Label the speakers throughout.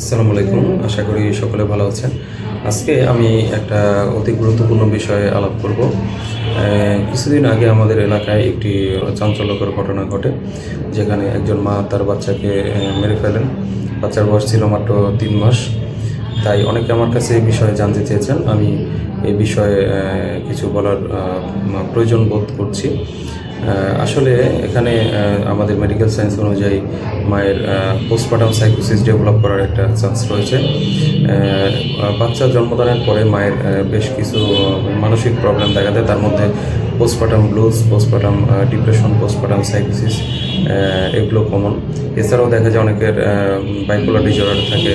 Speaker 1: আসসালামু আলাইকুম। আশা করি সকলে ভালো আছেন। আজকে আমি একটা অতি গুরুত্বপূর্ণ বিষয়ে আলাপ করব। কিছুদিন আগে আমাদের এলাকায় একটি চাঞ্চল্যকর ঘটনা ঘটে যেখানে একজন মা তার বাচ্চাকে মেরে ফেলেন। বাচ্চার বয়স ছিল মাত্র তিন মাস। তাই অনেকে আমার কাছে এই বিষয়ে জানতে চেয়েছেন। আমি এই বিষয়ে কিছু বলার প্রয়োজন বোধ করছি। আসলে এখানে আমাদের মেডিকেল সায়েন্স অনুযায়ী মায়ের পোস্টমার্টাম সাইকোসিস ডেভেলপ করার একটা চান্স রয়েছে। বাচ্চা জন্মদানের পরে মায়ের বেশ কিছু মানসিক প্রবলেম দেখা দেয়। তার মধ্যে postpartum blues postpartum depression postpartum সাইকোসিস এগুলো কমন এছাড়াও দেখা যায় অনেকের বাইপোলার ডিজর্ডার থাকে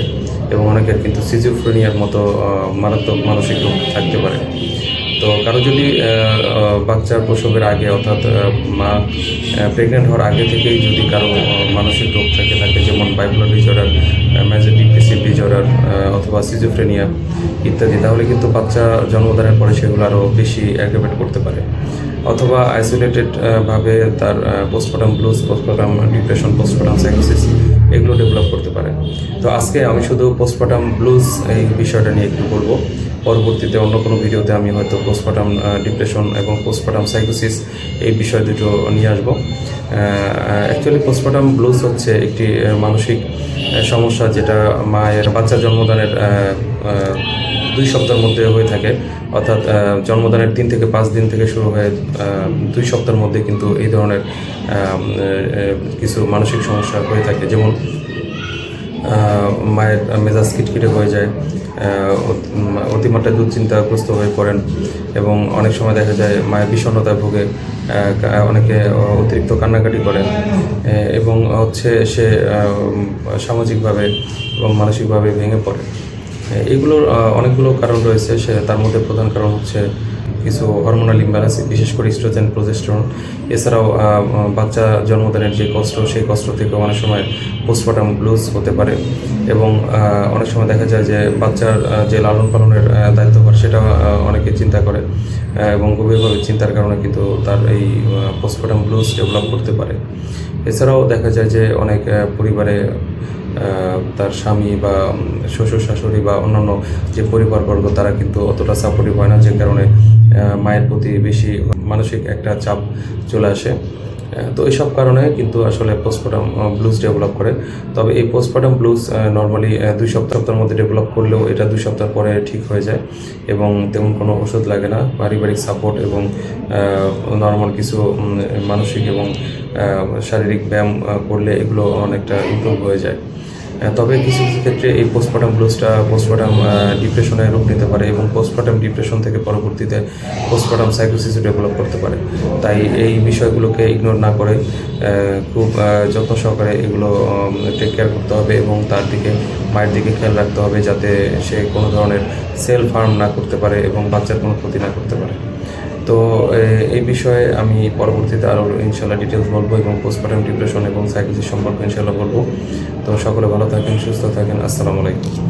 Speaker 1: এবং অনেকের কিন্তু সিজিওফ্রেনিয়ার মতো মারাত্মক মানসিক রোগ থাকতে পারে। তো কারও যদি বাচ্চার প্রসবের আগে অর্থাৎ মা প্রেগনেন্ট হওয়ার আগে থেকেই যদি কারও মানসিক রোগ থাকে থাকে, যেমন bipolar disorder major depressive disorder অথবা সিজোফ্রেনিয়া ইত্যাদি, তাহলে কিন্তু বাচ্চা জন্মদানের পরে সেগুলো আরও বেশি অ্যাগ্রেভেট করতে পারে। অথবা আইসোলেটেড ভাবে তার postpartum blues postpartum depression postpartum সাইকোসিস এগুলো ডেভেলপ করতে পারে। তো আজকে আমি শুধু পোস্টমর্টম ব্লুজ এই বিষয়টা নিয়ে একটু বলব। পরবর্তীতে অন্য কোনো ভিডিওতে আমি হয়তো পোস্টমর্টম ডিপ্রেশন এবং পোস্টমর্টম সাইকোসিস এই বিষয় দুটো নিয়ে আসব। অ্যাকচুয়ালি পোস্টমর্টম ব্লুজ হচ্ছে একটি মানসিক সমস্যা যেটা মায়ের বাচ্চা জন্মদানের দুই সপ্তাহের মধ্যে হয়ে থাকে। অর্থাৎ জন্মদানের তিন থেকে পাঁচ দিন থেকে শুরু হয়ে দুই সপ্তাহের মধ্যে কিন্তু এই ধরনের কিছু মানসিক সমস্যা হয়ে থাকে। যেমন মায়ের মেজাজ কিটকিটে হয়ে যায় অতিমাত্রায় দুশ্চিন্তাগ্রস্ত হয়ে পড়েন এবং অনেক সময় দেখা যায় মায়ের বিষণ্ণতায় ভোগে অনেকে অতিরিক্ত কান্নাকাটি করেন এবং হচ্ছে সে সামাজিকভাবে এবং মানসিকভাবে ভেঙে পড়ে। এগুলোর অনেকগুলো কারণ রয়েছে, সে তার মধ্যে প্রধান কারণ হচ্ছে কিছু হরমোনাল ইমব্যালেন্স বিশেষ করে ইস্ট্রোজেন প্রোজেস্টেরন এছাড়াও বাচ্চা জন্মদানের যে কষ্ট, সেই কষ্ট থেকে অনেক সময় পোস্টমর্টম ব্লুজ হতে পারে। এবং অনেক সময় দেখা যায় যে বাচ্চার যে লালন পালনের দায়িত্বভার সেটা অনেকে চিন্তা করে। এবং গভীরভাবে চিন্তার কারণে কিন্তু তার এই পোস্টমর্টম ব্লুজ ডেভেলপ করতে পারে। এছাড়াও দেখা যায় যে অনেক পরিবারে তার স্বামী বা শ্বশুর, শাশুড়ি বা অন্যান্য যে পরিবারবর্গ, তারা কিন্তু অতটা সাপোর্টিভ হয় না, যে কারণে মায়ের প্রতি বেশি মানসিক একটা চাপ চলে আসে। তো এইসব কারণে কিন্তু আসলে পোস্টমর্টম ব্লুজ ডেভেলপ করে। তবে এই পোস্টমর্টম ব্লুজ নর্মালি দুই সপ্তাহের মধ্যে ডেভেলপ করলেও এটা দুই সপ্তাহ পরে ঠিক হয়ে যায় এবং তেমন কোনো ওষুধ লাগে না। পারিবারিক সাপোর্ট এবং নর্মাল কিছু মানসিক এবং শারীরিক ব্যায়াম করলে এগুলো অনেকটা ইমপ্রুভ হয়ে যায়। তবে কিছু কিছু ক্ষেত্রে এই পোস্টমর্টম ব্লুজটা পোস্টমর্টম ডিপ্রেশনে রূপ নিতে পারে এবং পোস্টমর্টম ডিপ্রেশন থেকে পরবর্তীতে পোস্টমর্টম সাইকোসিস ডেভেলপ করতে পারে। তাই এই বিষয়গুলোকে ইগনোর না করে খুব যত্ন সহকারে এগুলো টেক কেয়ার করতে হবে এবং তার দিকে, মায়ের দিকে খেয়াল রাখতে হবে যাতে সে কোনো ধরনের সেলফ হার্ম না করতে পারে এবং বাচ্চার কোনো ক্ষতি না করতে পারে। তো এই বিষয়ে আমি পরবর্তীতে আরও ইনশাল্লাহ ডিটেলস বলব এবং পোস্টমার্টাম ডিপ্রেশন এবং সাইকোলজি সম্পর্কে ইনশাল্লাহ বলব। তো সকলে ভালো থাকেন, সুস্থ থাকেন। আসসালামু আলাইকুম।